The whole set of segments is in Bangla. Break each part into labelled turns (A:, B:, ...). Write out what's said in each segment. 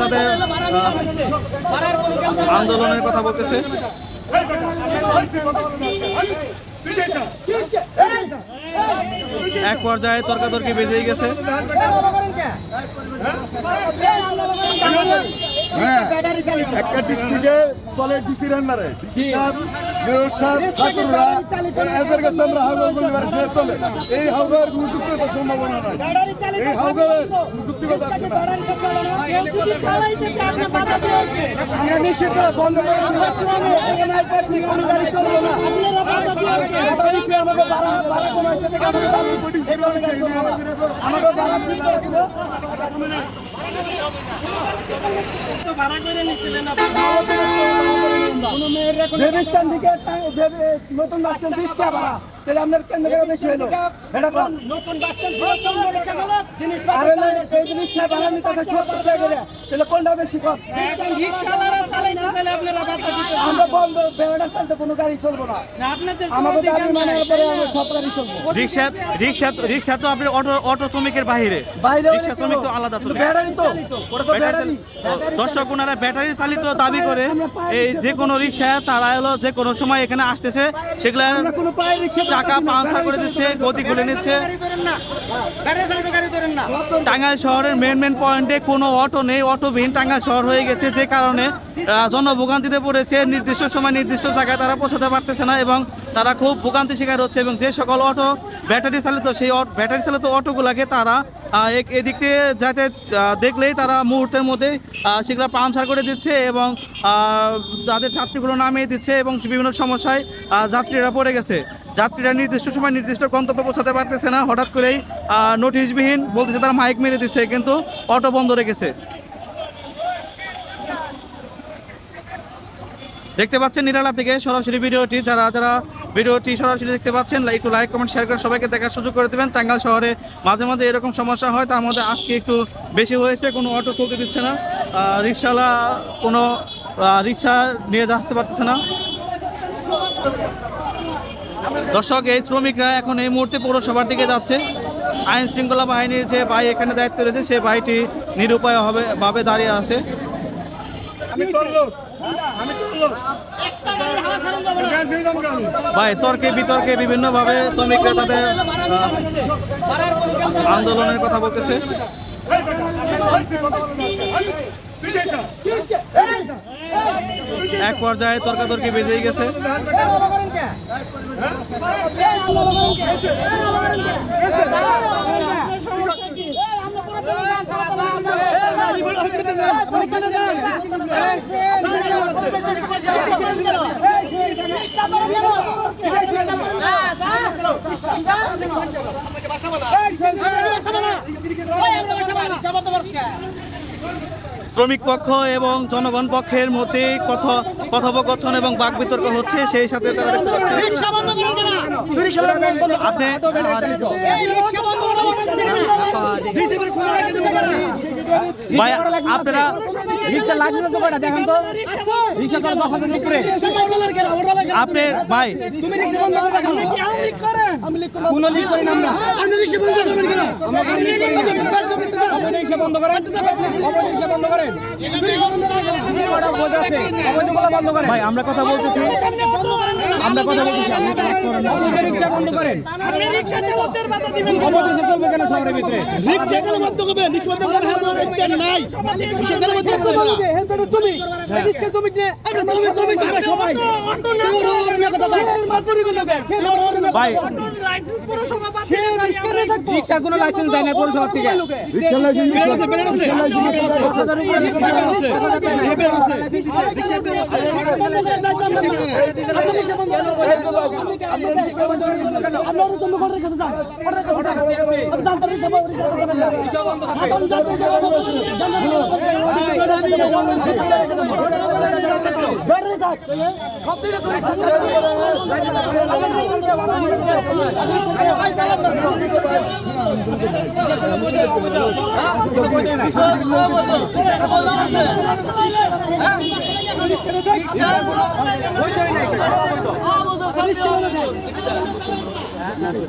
A: তাদের আন্দোলনের কথা বলতেছে। এক পর্যায়ে তর্কাতর্কি বেজেই গেছে।
B: হ্যাঁ। একটা ডিস্ট্রিক্টে চলে ডিসি রান্নারে ডিসি সাহেব মেয়র সাহেব ছাত্ররা এদের কাছে আমরা হাউগার বলতে পারি চলে। এই হাউগার কোনো যুক্তিগত সম্ভাবনা নাই। এই হাউগার কোনো যুক্তিগত আছে না।
C: আমরা নিশ্চিত বন্ধ করে কোনো গাড়ি চলবে না। আমাকে বাড়া বাড়া কোনো আমাকে নতুন স্ট্যান্ড বিশ টাকা ভাড়া। তাহলে আপনার বেশি হলো? এটা কোন নতুন বাস স্ট্যান্ড আরে না সেই জিনিস ভাড়া নিতে হবে সত্তর টাকা করে। তাহলে কোনটা বেশি কম? আমরা বন্ধ বেড়াটা চলতে কোনো গাড়ি চলবো না। আমাদের দাবি পরে আমরা সব গাড়ি চলবো।
A: রিক্সা রিক্সা রিক্সা তো আপনি অটো অটো শ্রমিকের বাইরে।
C: বাইরে
A: রিক্সা শ্রমিক তো আলাদা চলে।
C: ব্যাটারি তো ওটা তো
A: ব্যাটারি
C: ব্যাটারি।
A: চালিত- দর্শক ওনারা ব্যাটারি চালিত দাবি করে এই যে কোনো রিক্সা তারা হলো যে কোনো সময় এখানে আসতেছে সেগুলা
C: কোনো পায়ে রিক্সা
A: চাকা পাংচার করে দিচ্ছে গতি খুলে নিচ্ছে। টাঙ্গাইল শহরের মেন মেন পয়েন্টে কোনো অটো নেই অটোবিহীন টাঙ্গাইল শহর হয়ে গেছে যে কারণে জনভোগান্তিতে পড়েছে নির্দিষ্ট সময় নির্দিষ্ট জায়গায় তারা পৌঁছাতে পারতেছে না এবং তারা খুব ভোগান্তি শিকার হচ্ছে এবং যে সকল অটো ব্যাটারি চালিত সেই অট- ব্যাটারি চালিত অটোগুলোকে তারা এদিক যাতে দেখলেই তারা মুহূর্তের মধ্যে সেগুলো পাংচার করে দিচ্ছে এবং তাদের যাত্রীগুলো নামিয়ে দিচ্ছে এবং বিভিন্ন সমস্যায় যাত্রীরা পড়ে গেছে। যাত্রীরা নির্দিষ্ট সময় নির্দিষ্ট গন্তব্যে পৌঁছাতে পারতেছে না। হঠাৎ করেই নোটিশবিহীন বলতেছে তারা মাইক মেরে দিচ্ছে কিন্তু অটো বন্ধ রেখেছে। দেখতে পাচ্ছেন নিরালা থেকে সরাসরি ভিডিওটি। যারা যারা ভিডিওটি সরাসরি দেখতে পাচ্ছেন একটু লাইক কমেন্ট শেয়ার করে সবাইকে দেখার সুযোগ করে দেবেন। টাঙ্গাইল শহরে মাঝে মাঝে এরকম সমস্যা হয়, তার মধ্যে আজকে একটু বেশি হয়েছে, কোনো অটো চলতে দিচ্ছে না। রিক্সাওয়ালা কোনো রিক্সা নিয়ে আসতে পারতেছে না। দর্শক এই শ্রমিকরা এখন এই মুহূর্তে পৌরসভার দিকে যাচ্ছে। আইন শৃঙ্খলা বাহিনীর যে ভাই এখানে দায়িত্ব রয়েছে সেই ভাইটি নিরুপায় হবে ভাবে দাঁড়িয়ে আছে। ভাই তর্কে বিতর্কে বিভিন্নভাবে শ্রমিকরা তাদের আন্দোলনের কথা বলতেছে। এক পর্যায়ে তর্কাতর্কি বেজেই গেছে। বাসা বানা বাসা বানা বাসা বানা শ্রমিক পক্ষ এবং জনগণ পক্ষের মধ্যে কথা কথোপকথন এবং বাক বিতর্ক হচ্ছে সেই সাথে আপনারা
C: রিক্সা লাইসেন্স তো কয়টা দেখেন তো রিক্সা চালা দশ হাজার উপরে
A: আপনি ভাই
C: তুমি রিক্সা বন্ধ করে দেখেন কি আমি লিক করেন আমি লিক করি কোন লিক করি না আমরা রিক্সা বন্ধ করবেন কেন আমরা রিক্সা বন্ধ করেন বন্ধ করেন। অবৈধগুলো বন্ধ করেন
A: ভাই আমরা কথা বলতেছি। আমরা কথা বলতেছি।
C: অবৈধ রিক্সা বন্ধ করেন। অবৈধ চলবে কেন শহরের ভিতরে? রিক্সা কেন বন্ধ করবে? নাই। না তুমি। তুমি? তুমি তুমি সবাই।
A: ভাই
C: রিক্সার কোনো লাইসেন্স দেয় না পৌরসভা থেকে
B: রিক্সা লাইসেন্স দিচ্ছে।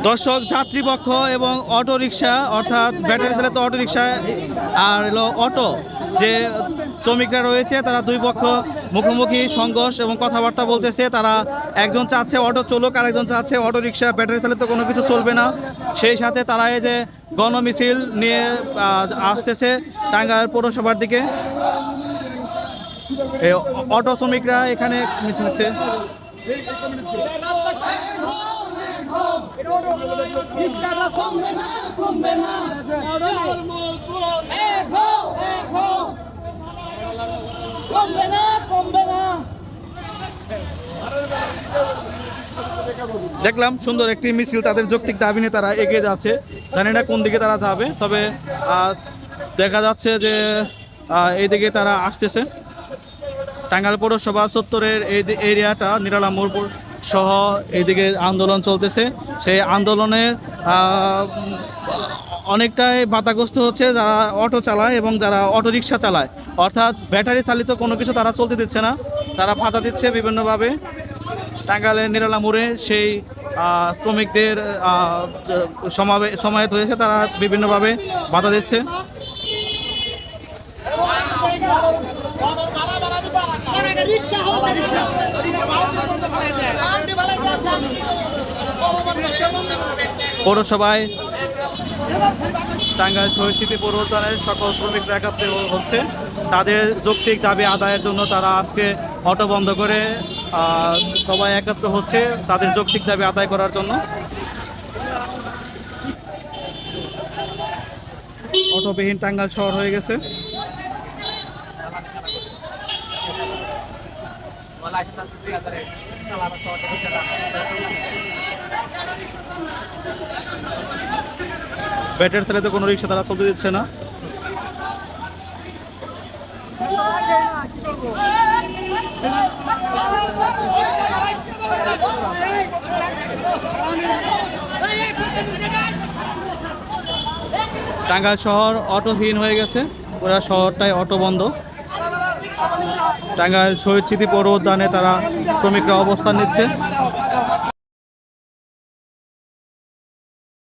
A: দর্শক যাত্রীপক্ষ এবং অটো রিক্সা অর্থাৎ ব্যাটারি চালিত অটো রিক্সা আর হলো অটো, যে শ্রমিকরা রয়েছে, তারা দুই পক্ষ মুখোমুখি সংঘর্ষ এবং কথাবার্তা বলতেছে। তারা একজন চাচ্ছে অটো চলুক, আর একজন চাচ্ছে অটো রিক্সা ব্যাটারি চালিত কোনো কিছু চলবে না। সেই সাথে তারা এই যে গণমিছিল নিয়ে আসতেছে টাঙ্গাইল পৌরসভার দিকে। অটো শ্রমিকরা এখানে
D: কমবে না কমবে না।
A: দেখলাম সুন্দর একটি মিছিল তাদের যৌক্তিক দাবি নিয়ে তারা এগিয়ে যাচ্ছে। জানি না কোন দিকে তারা যাবে, তবে দেখা যাচ্ছে যে এইদিকে তারা আসতেছে। টাঙ্গাইল পৌরসভা চত্বরের এই এরিয়াটা, নিরালা মোড়পুর সহ এদিকে আন্দোলন চলতেছে। সেই আন্দোলনের অনেকটাই বাধাগ্রস্ত হচ্ছে যারা অটো চালায় এবং যারা অটো রিক্সা চালায়। অর্থাৎ ব্যাটারি চালিত কোনো কিছু তারা চলতে দিচ্ছে না। তারা বাধা দিচ্ছে বিভিন্নভাবে। টাঙ্গাইলের নিরালা মোড়ে সেই শ্রমিকদের আহ, সমাবে সমায়েত হয়েছে। তারা বিভিন্নভাবে বাধা দিচ্ছে। পৌরসভায় টাঙ্গাইল শহীদ স্মৃতি সকল শ্রমিকরা একাত্রে হচ্ছে। তাদের যৌক্তিক দাবি আদায়ের জন্য তারা আজকে অটো বন্ধ করে সবাই একত্র হচ্ছে তাদের যৌক্তিক দাবি আদায় করার জন্য। অটোবিহীন টাঙ্গাইল শহর হয়ে গেছে। ব্যাটারি তো কোনো রিক্সা তারা চলতে দিচ্ছে না। টাঙ্গাইল শহর অটোহীন হয়ে গেছে। পুরা শহরটাই অটো বন্ধ টাঙ্গাইল শহীদ স্মৃতি পৌর উদ্যানে তারা শ্রমিকরা অবস্থান নিচ্ছে।